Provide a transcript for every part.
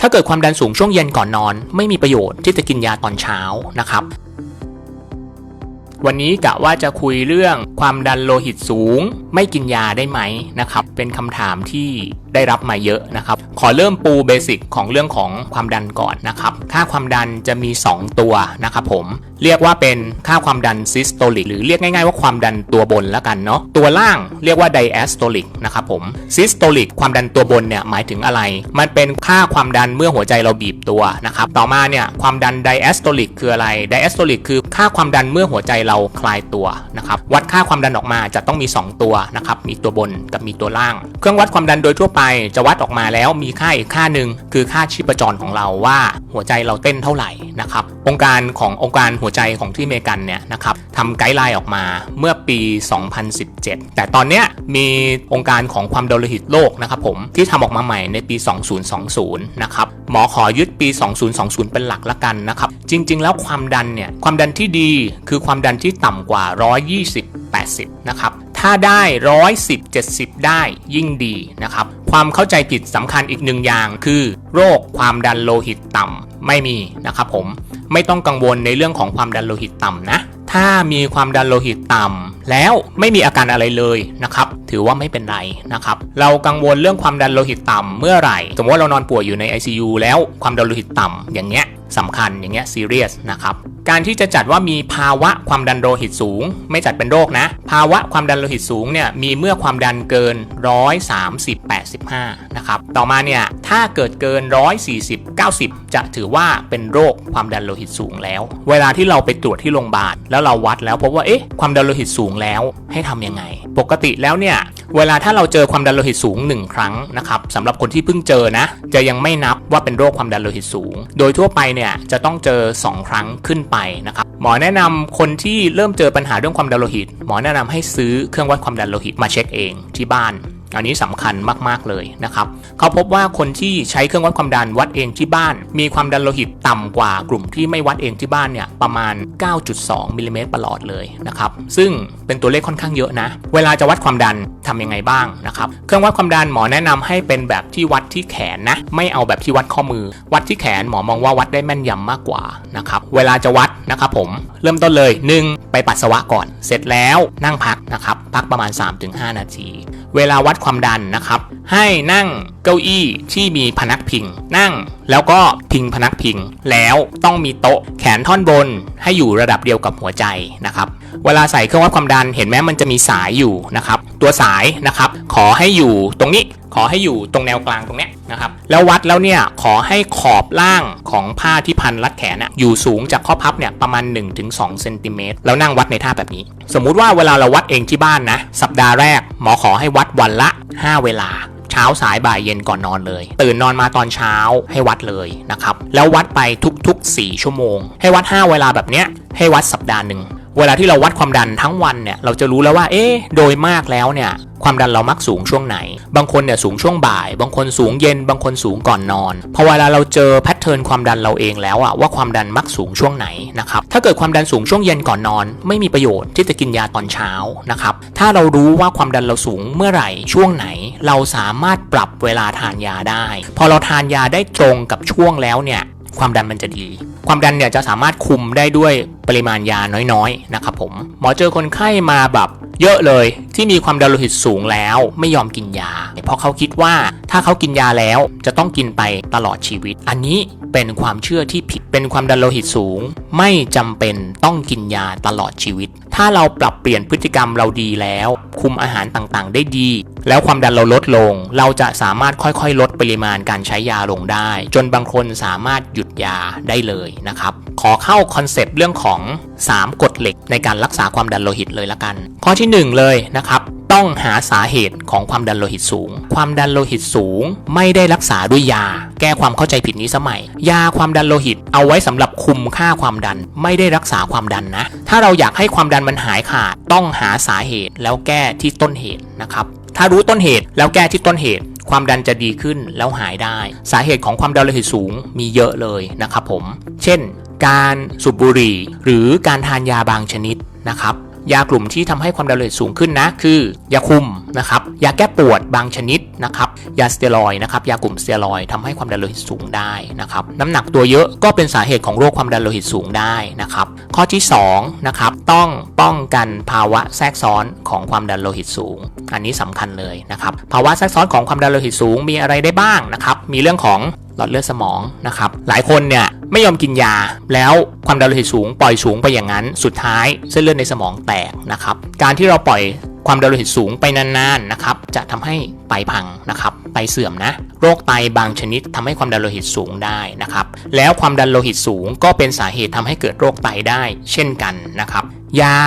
ถ้าเกิดความดันสูงช่วงเย็นก่อนนอน ไม่มีประโยชน์ที่จะกินยาตอนเช้านะครับ วันนี้กะว่าจะคุยเรื่องความดันโลหิตสูง ไม่กินยาได้ไหมนะครับ เป็นคำถามที่ ได้รับมาเยอะนะครับ ขอเริ่มปูเบสิกของเรื่องของความดันก่อนนะครับ ค่าความดันจะมี 2 ตัวนะครับผม เรียกว่าเป็นค่าความดันซิสโตลิกหรือเรียกง่ายๆว่าความดันตัวบนแล้วกันเนาะ ตัวล่างเรียกว่าไดแอสโตลิกนะครับผม ซิสโตลิกความดันตัวบนเนี่ยหมายถึงอะไร มันเป็นค่าความดันเมื่อหัวใจเราบีบตัวนะครับ ต่อมาเนี่ยความดันไดแอสโตลิกคืออะไร ไดแอสโตลิกคือค่าความดันเมื่อหัวใจเราคลายตัวนะครับ วัดค่าความดันออกมาจะต้องมี 2 ตัวนะครับ มีตัวบนกับมีตัวล่าง เครื่องวัดความดันโดยทั่วไปจะวัดออกมาแล้วมีค่าอีกค่าหนึ่งคือค่าชีพจรของเราว่าหัวใจเราเต้นเท่าไหร่นะครับองค์การขององค์การหัวใจของที่เมกันเนี่ยนะครับทำไกด์ไลน์ออกมาเมื่อปี 2017 แต่ตอนเนี้ยมีองค์การของความดันโลหิตโลกนะครับผมที่ทำออกมาใหม่ในปี 2020 นะครับหมอขอยึดปี 2020 เป็นหลักละกันนะครับจริง ๆ แล้วความดันเนี่ยความดันที่ดีคือความดันที่ต่ำกว่า 120 80 นะครับ ถ้าได้110 70ได้ยิ่งดีนะครับ ความเข้าใจผิดสำคัญอีกหนึ่งอย่างคือ โรคความดันโลหิตต่ำไม่มีนะครับผมไม่ต้องกังวลในเรื่องของความดันโลหิตต่ำนะ ถ้ามีความดันโลหิตต่ำแล้วไม่มีอาการอะไรเลยนะครับ ถือว่าไม่เป็นไรนะครับ เรากังวลเรื่องความดันโลหิตต่ำเมื่อไหร่ สมมติว่าเรานอนป่วยอยู่ใน ICU แล้วความดันโลหิตต่ำอย่างเงี้ยสำคัญอย่างเงี้ยซีเรียสนะครับ การที่จะจัดว่ามีภาวะความดันโลหิตสูง ไม่จัดเป็นโรคนะ ภาวะความดันโลหิตสูงเนี่ยมีเมื่อความดันเกิน 130 85นะครับต่อมาเนี่ยถ้าเกิดเกิน 140 90 จะถือว่าเป็นโรคความดันโลหิตสูงแล้ว เวลาที่เราไปตรวจที่โรงพยาบาลแล้วเราวัดแล้วพบว่าเอ๊ะความดันโลหิตสูงแล้วให้ทำยังไง ปกติแล้วเนี่ยเวลาถ้าเราเจอความดันโลหิตสูง 1 ครั้งนะครับสำหรับคนที่เพิ่งเจอนะ จะยังไม่นับว่าเป็นโรคความดันโลหิตสูง โดยทั่วไปเนี่ยจะต้องเจอ 2 ครั้งขึ้นไปนะครับหมอแนะนำคนที่เริ่มเจอปัญหาเรื่องความดันโลหิต หมอแนะนำให้ซื้อเครื่องวัดความดันโลหิตมาเช็คเองที่บ้าน อันนี้สำคัญมากๆเลยนะครับเขาพบว่าคนที่ใช้เครื่องวัดความดันวัดเองที่บ้าน มีความดันโลหิตต่ำกว่ากลุ่มที่ไม่วัดเองที่บ้านเนี่ยประมาณ 9.2มิลลิเมตรประหลอดเลยนะครับซึ่งเป็นตัวเลขค่อนข้างเยอะนะ เวลาจะวัดความดันทำยังไงบ้างนะครับเครื่องวัดความดันหมอแนะนำให้เป็นแบบที่วัดที่แขนนะไม่เอาแบบที่วัดข้อมือ วัดที่แขนหมอมองว่าวัดได้แม่นยำมากกว่านะครับเวลาจะวัดนะครับผมเริ่มต้นเลย 1. ไปปัสสาวะก่อน เสร็จแล้วนั่งพักนะครับ พักประมาณ 3-5 นาที เวลาวัดความดันนะครับ ให้นั่งเก้าอี้ที่มีพนักพิง นั่งแล้วก็พิงพนักพิง แล้วต้องมีโต๊ะแขนท่อนบนให้อยู่ระดับเดียวกับหัวใจนะครับ เวลาใส่เครื่องวัดความดันเห็นไหมมันจะมีสายอยู่นะครับ ตัวสายนะครับ ขอให้อยู่ตรงนี้ ขอให้อยู่ตรงแนวกลางตรงเนี้ยนะครับแล้ววัดแล้วเนี่ยขอให้ขอบล่างของผ้าที่พันรัดแขนอะอยู่สูงจากข้อพับเนี่ยประมาณ 1-2เซนติเมตรแล้วนั่งวัดในท่าแบบนี้ สมมุติว่าเวลาเราวัดเองที่บ้านนะ สัปดาห์แรกหมอขอให้วัดวันละ 5 เวลาเช้าสายบ่ายเย็นก่อนนอนเลย ตื่นนอนมาตอนเช้าให้วัดเลยนะครับแล้ววัดไปทุกๆ 4 ชั่วโมง ให้วัด 5 เวลาแบบเนี้ยให้วัดสัปดาห์หนึ่ง เวลาที่เราวัดความดันทั้งวันเนี่ยเราจะรู้แล้วว่าเอ๊ะโดยมากแล้วเนี่ยความดันเรามักสูงช่วงไหน บางคนเนี่ยสูงช่วงบ่าย บางคนสูงเย็น บางคนสูงก่อนนอน พอเวลาเราเจอแพทเทิร์นความดันเราเองแล้วอะว่าความดันมักสูงช่วงไหนนะครับ ถ้าเกิดความดันสูงช่วงเย็นก่อนนอน ไม่มีประโยชน์ที่จะกินยาตอนเช้านะครับ ถ้าเรารู้ว่าความดันเราสูงเมื่อไหร่ช่วงไหน เราสามารถปรับเวลาทานยาได้ พอเราทานยาได้ตรงกับช่วงแล้วเนี่ย ความดันมันจะดี ความดันเนี่ยจะสามารถคุมได้ด้วยปริมาณยาน้อยๆนะครับผมหมอเจอคนไข้มาแบบเยอะเลยที่มีความดันโลหิตสูงแล้วไม่ยอมกินยาเพราะเขาคิดว่า ถ้าเขากินยาแล้วจะต้องกินไปตลอดชีวิต อันนี้เป็นความเชื่อที่ผิด เป็นความดันโลหิตสูง ไม่จำเป็นต้องกินยาตลอดชีวิต ถ้าเราปรับเปลี่ยนพฤติกรรมเราดีแล้ว คุมอาหารต่างๆ ได้ดี แล้วความดันเราลดลง เราจะสามารถค่อยๆ ลดปริมาณการใช้ยาลงได้ จนบางคนสามารถหยุดยาได้เลยนะครับ ขอเข้าคอนเซปต์เรื่องของ 3กฎเหล็กในการรักษาความดันโลหิตเลยละกัน ข้อที่ 1 เลยนะครับ ต้องหาสาเหตุของความดันโลหิตสูง ความดันโลหิตสูงไม่ได้รักษาด้วยยา แก้ความเข้าใจผิดนี้สมัย ยาความดันโลหิตเอาไว้สำหรับคุมค่าความดัน ไม่ได้รักษาความดันนะ ถ้าเราอยากให้ความดันมันหายขาดต้องหาสาเหตุแล้วแก้ที่ต้นเหตุนะครับ ถ้ารู้ต้นเหตุแล้วแก้ที่ต้นเหตุความดันจะดีขึ้นแล้วหายได้ สาเหตุของความดันโลหิตสูงมีเยอะเลยนะครับผม เช่น การสูบบุหรี่หรือการทานยาบางชนิดนะครับ ยากลุ่มที่ทำให้ความดันโลหิตสูงขึ้นนะ คือยาคุมนะครับยาแก้ปวดบางชนิดนะครับยาสเตียรอยนะครับยากลุ่มสเตียรอยด์ทำให้ความดันโลหิตสูงได้นะครับน้ำหนักตัวเยอะก็เป็นสาเหตุของโรคความดันโลหิตสูงได้นะครับข้อที่2นะครับต้องป้องกันภาวะแทรกซ้อนของความดันโลหิตสูง อันนี้สำคัญเลยนะครับภาวะแทรกซ้อนของความดันโลหิตสูงมีอะไรได้บ้างนะครับมีเรื่องของ ลอดเลือดสมองนะครับหลายคนเนี่ยไม่ยอมกินยา แล้วความดันโลหิตสูงปล่อยสูงไปอย่างนั้น สุดท้ายเส้นเลือดในสมองแตกนะครับการที่เราปล่อยความดันโลหิตสูงไปนานๆนะครับจะทำให้ไตพังนะครับไตเสื่อมนะโรคไตบางชนิดทำให้ความดันโลหิตสูงได้นะครับแล้วความดันโลหิตสูงก็เป็นสาเหตุทำให้เกิดโรคไตได้ เช่นกันนะครับยา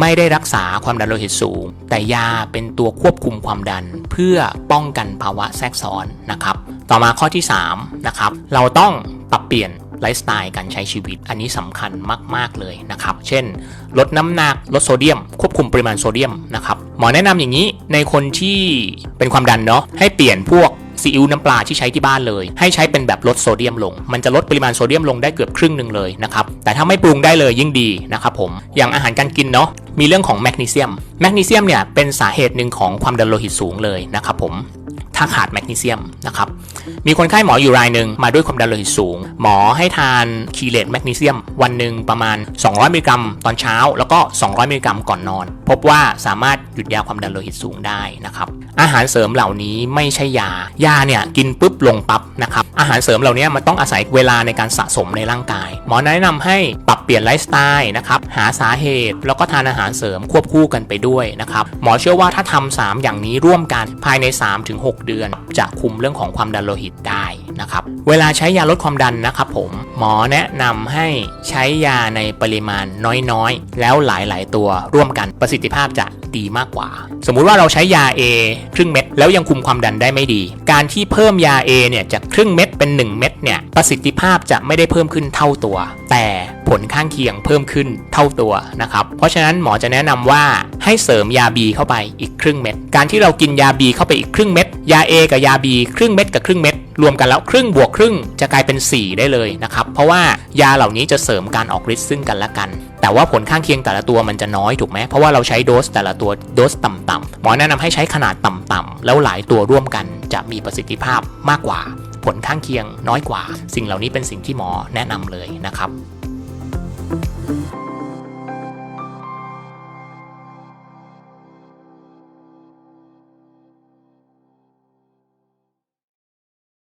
ไม่ได้รักษาความดันโลหิตสูง แต่ยาเป็นตัวควบคุมความดันเพื่อป้องกันภาวะแทรกซ้อนนะครับ ต่อมาข้อที่3นะครับเราต้องปรับเปลี่ยนไลฟ์สไตล์การใช้ชีวิต อันนี้สำคัญมาก ๆ เลยนะครับ เช่น ลดน้ำหนัก ลดโซเดียม ควบคุมปริมาณโซเดียมนะครับหมอแนะนำอย่างนี้ในคนที่เป็นความดันเนาะให้เปลี่ยนพวกซีอิ๊วน้ำปลาที่ใช้ที่บ้านเลย ให้ใช้เป็นแบบลดโซเดียมลง มันจะลดปริมาณโซเดียมลงได้เกือบครึ่งหนึ่งเลยนะครับ แต่ถ้าไม่ปรุงได้เลยยิ่งดีนะครับผม อย่างอาหารการกินเนาะ มีเรื่องของแมกนีเซียม แมกนีเซียมเนี่ยเป็นสาเหตุหนึ่งของความดันโลหิตสูงเลยนะครับผม ถ้าขาดแมกนีเซียมนะครับมีคนไข้หมออยู่รายหนึ่งมาด้วยความดันโลหิตสูง หมอให้ทานคีเลตแมกนีเซียม วันหนึ่งประมาณ 200 มิลลิกรัมตอนเช้า แล้วก็ 200 มิลลิกรัมก่อนนอน พบว่าสามารถหยุดยาความดันโลหิตสูงได้นะครับ อาหารเสริมเหล่านี้ไม่ใช่ยา ยาเนี่ยกินปุ๊บลงปั๊บนะครับ อาหารเสริมเหล่านี้มันต้องอาศัยเวลาในการสะสมในร่างกาย หมอแนะนำให้ปรับเปลี่ยนไลฟ์สไตล์นะครับ หาสาเหตุ แล้วก็ทานอาหารเสริมควบคู่กันไปด้วยนะครับ หมอเชื่อว่าถ้าทำ3อย่างนี้ร่วมกันภายใน 3-6 เดือน จะคุมเรื่องของความดันโลหิตได้นะครับ เวลาใช้ยาลดความดันนะครับผม หมอแนะนำให้ใช้ยาในปริมาณน้อยๆ แล้วหลายๆ ตัวร่วมกันประสิทธิภาพจะ ดีมากกว่า สมมุติว่าเราใช้ยา A ครึ่งเม็ด แล้วยังคุมความดันได้ไม่ดี การที่เพิ่มยา A เนี่ยจากครึ่งเม็ดเป็น 1 เม็ดเนี่ยประสิทธิภาพจะไม่ได้เพิ่มขึ้นเท่าตัว แต่ ผลข้างเคียงเพิ่มขึ้นเท่าตัวนะครับ เพราะฉะนั้นหมอจะแนะนำว่าให้เสริมยา B เข้าไปอีกครึ่งเม็ด การที่เรากินยา B เข้าไปอีกครึ่งเม็ด ยา A กับยา B ครึ่งเม็ดกับครึ่งเม็ดรวมกันแล้วครึ่งบวกครึ่งจะกลายเป็น 4 ได้เลยนะครับ เพราะว่ายาเหล่านี้จะเสริมการออกฤทธิ์ซึ่งกันและกัน แต่ว่าผลข้างเคียงแต่ละตัวมันจะน้อยถูกไหมเพราะว่าเราใช้โดสแต่ละตัวโดสต่ำๆหมอแนะนำให้ใช้ขนาดต่ำๆแล้วหลายตัวร่วมกันจะมีประสิทธิภาพมากกว่า ผลข้างเคียงน้อยกว่า สิ่งเหล่านี้เป็นสิ่งที่หมอแนะนำเลยนะครับ Thank you.